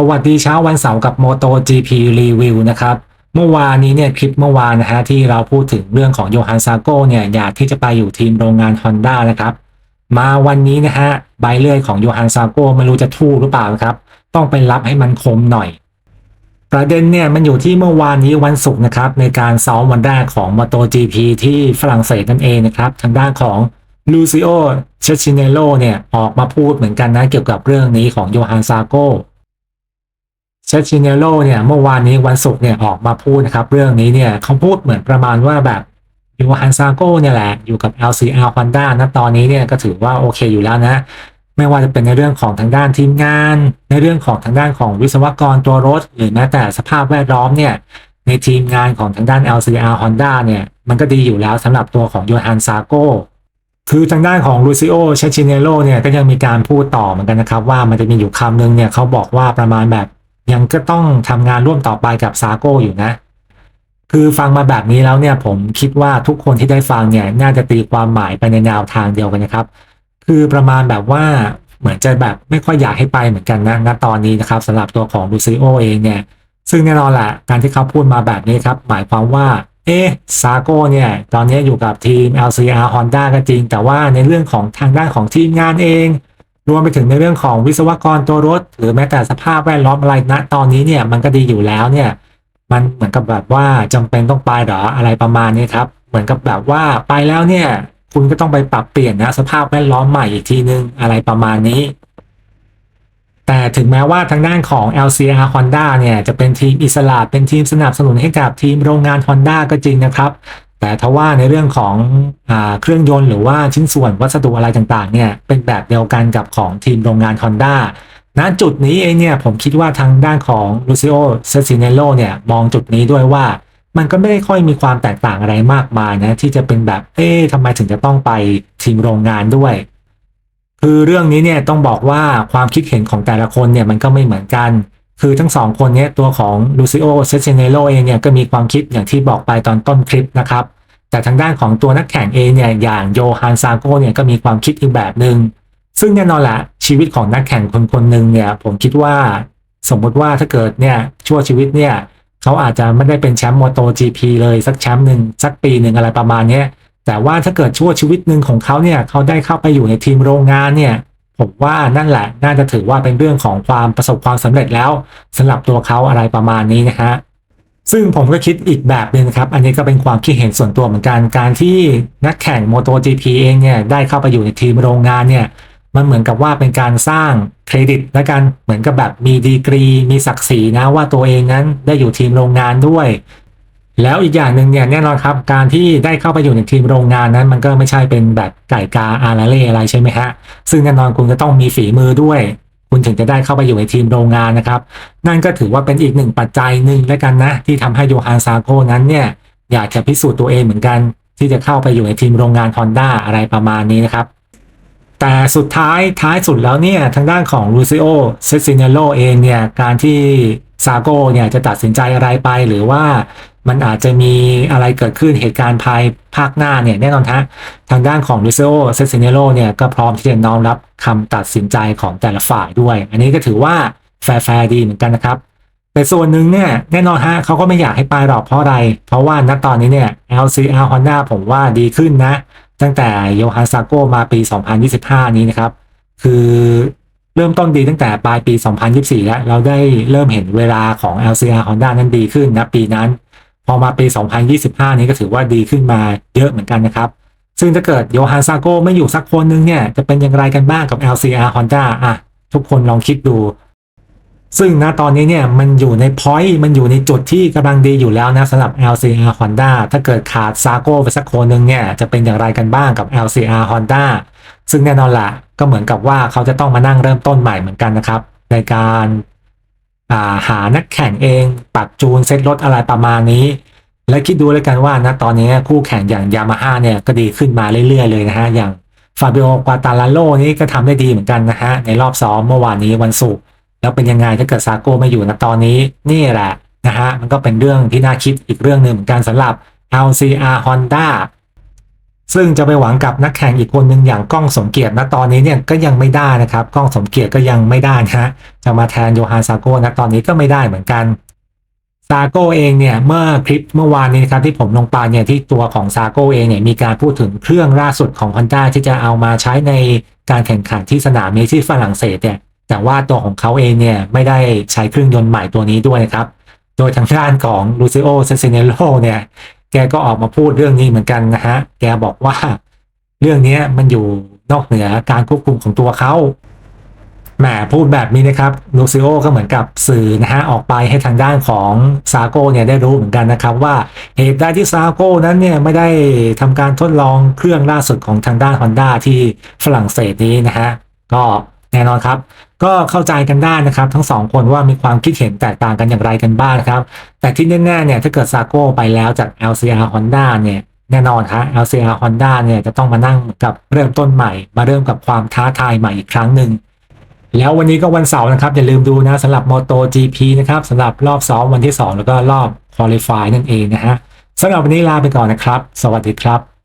สวัสดีเช้าวันเสาร์กับ Moto GP Review นะครับ เมื่อวานนี้เนี่ยคลิปเมื่อวานนะฮะที่เราพูดถึงเรื่องของโยฮันซาโก้เนี่ยอยากที่จะไปอยู่ทีมโรงงาน Honda นะครับ มาวันนี้นะฮะใบเลื่อยของโยฮันซาโก้ไม่รู้จะทู่หรือเปล่าครับ ต้องไปรับให้มันคมหน่อย ประเด็นเนี่ยมันอยู่ที่เมื่อวานนี้วันศุกร์นะครับในการซ้อมวันแรกของ MotoGP ที่ฝรั่งเศสนั่นเองนะครับทางด้านของลูซิโอเชชิเนโลเนี่ยออกมาพูดเหมือนกันนะเกี่ยวกับเรื่องนี้ของโยฮันซาโก้ เชชิเนโลเนี่ยเมื่อวานนี้วันศุกร์เนี่ยออกมาพูดนะครับ เรื่องนี้เนี่ยเขาพูดเหมือนประมาณว่าแบบโยฮันซาโก้เนี่ยแหละอยู่กับ LCR Honda นะตอนนี้เนี่ยก็ถือว่าโอเคอยู่แล้วนะ ไม่ว่าจะเป็นในเรื่องของทางด้านทีมงาน ในเรื่องของทางด้านของวิศวกรตัวรถ หรือแม้แต่สภาพแวดล้อมเนี่ยในทีมงานของทางด้าน LCR Honda เนี่ยมันก็ดีอยู่แล้วสำหรับตัวของโยฮันซาโก้คือทางด้านของลูซิโอเชชิเนโลเนี่ยก็ยังมีการพูดต่อเหมือนกันนะครับ ว่ามันจะมีอยู่คำหนึ่งเนี่ยเขาบอกว่าประมาณแบบ ยังก็ต้องทำงานร่วมต่อไปกับซาโก้อยู่นะ คือฟังมาแบบนี้แล้วเนี่ยผมคิดว่าทุกคนที่ได้ฟังเนี่ยน่าจะตีความหมายไปในแนวทางเดียวกันนะครับ คือประมาณแบบว่าเหมือนจะแบบไม่ค่อยอยากให้ไปเหมือนกันนะณตอนนี้นะครับสำหรับตัวของลูซิโอเองเนี่ย ซึ่งแน่นอนแหละการที่เขาพูดมาแบบนี้ครับ หมายความว่า เอ๊ซาโก้เนี่ย ตอนนี้อยู่กับทีม LCR Honda ก็จริง แต่ว่าในเรื่องของทางด้านของทีมงานเอง รวมไปถึงในเรื่องของวิศวกรตัวรถ หรือแม้แต่สภาพแวดล้อมอะไรณตอนนี้เนี่ยมันก็ดีอยู่แล้วเนี่ยมันเหมือนกับแบบว่าจำเป็นต้องไปหรออะไรประมาณนี้ครับ เหมือนกับแบบว่าไปแล้วเนี่ย คุณก็ต้องไปปรับเปลี่ยนนะสภาพแวดล้อมใหม่อีกทีนึงอะไรประมาณนี้ แต่ถึงแม้ว่าทางด้านของ LCR Honda เนี่ยจะเป็นทีมอิสระเป็นทีมสนับสนุนให้กับทีมโรงงาน Honda ก็จริงนะครับ แต่ทว่าในเรื่องของอเครื่องยนต์หรือว่าชิ้นส่วนวัสดุอะไรต่างๆเนี่ยเป็นแบบเดียวกันกับของทีมโรงงาน Honda ณจุดนี้เองเนี่ยผมคิดว่าทางด้านของลูซิโอเซซิเนโลเนี่ยมองจุดนี้ด้วยว่า มันก็ไม่ได้ค่อยมีความแตกต่างอะไรมากมายนะที่จะเป็นแบบเอ๊ะทำไมถึงจะต้องไปทีมโรงงานด้วย คือเรื่องนี้เนี่ยต้องบอกว่าความคิดเห็นของแต่ละคนเนี่ยมันก็ไม่เหมือนกัน คือทั้งสองคนนี้ตัวของลูซิโอเซซิเนโลเองเนี่ยก็มีความคิดอย่างที่บอกไปตอนต้นคลิปนะครับ แต่ทางด้านของตัวนักแข่งเองเนี่ยอย่างโยฮันซาโกเนี่ยก็มีความคิดอีกแบบหนึง่งซึ่งแน่นอนแหละชีวิตของนักแข่งคนคนหนึ่งเนี่ยผมคิดว่าสมมุติว่าถ้าเกิดเนี่ยชั่วชีวิตเนี่ยเขาอาจจะไม่ได้เป็นแชมป์มอโต GP เลยสักแชมป์หนึ่งสักปีหนึ่งอะไรประมาณนี้แต่ว่าถ้าเกิดชั่วชีวิตหนึ่งของเขาเนี่ยเขาได้เข้าไปอยู่ในทีมโรงงานเนี่ย ผมว่านั่นแหละน่าจะถือว่าเป็นเรื่องของความประสบความสำเร็จแล้วสำหรับตัวเขาอะไรประมาณนี้นะฮะซึ่งผมก็คิดอีกแบบหนึงครับ อันนี้ก็เป็นความคิดเห็นส่วนตัวเหมือนกัน การที่นักแข่ง MotoGP เองเนี่ยได้เข้าไปอยู่ในทีมโรงงานเนี่ย มันเหมือนกับว่าเป็นการสร้างเครดิต และการเหมือนกับแบบมีดีกรี มีศักดิ์ศรีนะว่าตัวเองนั้นได้อยู่ทีมโรงงานด้วย แล้วอีกอย่างหนึ่งเนี่ยแน่นอนครับ การที่ได้เข้าไปอยู่ในทีมโรงงานนั้น มันก็ไม่ใช่เป็นแบบไก่กาอาราเล่อะไรใช่ไหมฮะซึ่งแน่นอนคุณก็ต้องมีฝีมือด้วย คุณถึงจะได้เข้าไปอยู่ในทีมโรงงานนะครับ นั่นก็ถือว่าเป็นอีกหนึ่งปัจจัยหนึ่งแล้วกันนะ ที่ทำให้โยฮันซาโกนั้นเนี่ยอยากจะพิสูจน์ตัวเองเหมือนกัน ที่จะเข้าไปอยู่ในทีมโรงงาน Honda อะไรประมาณนี้นะครับแต่สุดท้ายท้ายสุดแล้วเนี่ยทางด้านของลูซิโอเซซิเนโลเองเนี่ยการที่ซาโกเนี่ยจะตัดสินใจอะไรไปหรือว่า มันอาจจะมีอะไรเกิดขึ้นเหตุการณ์ภายภาคหน้าเนี่ยแน่นอนฮะทางด้านของลูซิโอเซซิเนโลเนี่ยก็พร้อมที่จะน้อมรับคำตัดสินใจของแต่ละฝ่ายด้วย อันนี้ก็ถือว่าแฟร์ๆดีเหมือนกันนะครับแต่ส่วนหนึ่งเนี่ยแน่นอนฮะเขาก็ไม่อยากให้ไปหรอกเพราะอะไร เพราะว่าณตอนนี้เนี่ย LCR Honda ผมว่าดีขึ้นนะ ตั้งแต่โยฮันซาโกมาปี 2025 นี้นะครับ คือเริ่มต้นดีตั้งแต่ปลายปี 2024 แล้ว เราได้เริ่มเห็นเวลาของ LCR Honda นั้นดีขึ้นนะปีนั้น พอมาปี 2025 นี้ก็ถือว่าดีขึ้นมาเยอะเหมือนกันนะครับ ซึ่งถ้าเกิดโยฮันซาโกไม่อยู่สักคนนึงเนี่ย จะเป็นอย่างไรกันบ้างกับ LCR Honda อะ ทุกคนลองคิดดู ซึ่งณตอนนี้เนี่ยมันอยู่ในพอยต์มันอยู่ในจุดที่กำลังดีอยู่แล้วนะสำหรับ LCR Honda ถ้าเกิดขาดซาโกไปสักคนหนึ่งเนี่ย จะเป็นอย่างไรกันบ้างกับ LCR Honda ซึ่งแน่นอนละก็เหมือนกับว่าเขาจะต้องมานั่งเริ่มต้นใหม่เหมือนกันนะครับในการ หานักแข่งเองปรับจูนเซ็ตรถอะไรประมาณนี้ และคิดดูเลยกันว่านะตอนนี้คู่แข่งอย่างยามาฮ่าเนี่ยก็ดีขึ้นมาเรื่อยๆเลยนะฮะอย่างฟาบิโอกวาตาลาโลนี่ก็ทำได้ดีเหมือนกันนะฮะในรอบซ้อมเมื่อวานนี้วันศุกร์แล้วเป็นยังไงถ้าเกิดซาโก้ไม่อยู่นะตอนนี้นี่แหละนะฮะมันก็เป็นเรื่องที่น่าคิดอีกเรื่องหนึ่งเหมือนกันสำหรับ LCR Honda ซึ่งจะไปหวังกับนักแข่งอีกคนหนึ่งอย่างก้องสมเกียรติณตอนนี้เนี่ยก็ยังไม่ได้นะครับก้องสมเกียรติก็ยังไม่ได้นะฮะจะมาแทนโยฮันซาโก้ณตอนนี้ก็ไม่ได้เหมือนกันซาโก้เองเนี่ยเมื่อคลิปเมื่อวานนี้นะครับที่ผมลงไปเนี่ยที่ตัวของซาโก้เองเนี่ยมีการพูดถึงเครื่องล่าสุดของ Honda ที่จะเอามาใช้ในการแข่งขันที่สนามนี้ที่ฝรั่งเศสเนี่ยแต่ว่าตัวของเขาเองเนี่ยไม่ได้ใช้เครื่องยนต์ใหม่ตัวนี้ด้วยนะครับ โดยทางด้านของลูซิโอเซเซเนโลเนี่ย แกก็ออกมาพูดเรื่องนี้เหมือนกันนะฮะ แกบอกว่า เรื่องนี้มันอยู่นอกเหนือการควบคุมของตัวเขาแหมพูดแบบนี้นะครับลูซิโอก็เหมือนกับสื่อนะฮะออกไปให้ทางด้านของซาโก้เนี่ยได้รู้เหมือนกันนะครับว่าเหตุใดที่ซาโก้นั้นเนี่ยไม่ได้ทำการทดลองเครื่องล่าสุดของทางด้าน Honda ที่ฝรั่งเศสนี้นะฮะก็แน่นอนครับ ก็เข้าใจกันได้นะครับ ทั้งสองคนว่ามีความคิดเห็นแตกต่างกันอย่างไรกันบ้างครับ แต่ที่แน่ๆเนี่ยถ้าเกิดซาโก้ไปแล้วจาก LCR Honda เนี่ยแน่นอนฮะ LCR Honda เนี่ยจะต้องมานั่งกับเริ่มต้นใหม่ มาเริ่มกับความท้าทายใหม่อีกครั้งหนึ่งแล้ววันนี้ก็วันเสาร์นะครับ อย่าลืมดูนะสำหรับ Moto GP นะครับสำหรับรอบซ้อมวันที่ 2 แล้วก็รอบ Qualify นั่นเองนะฮะสำหรับวันนี้ลาไปก่อนนะครับ สวัสดีครับ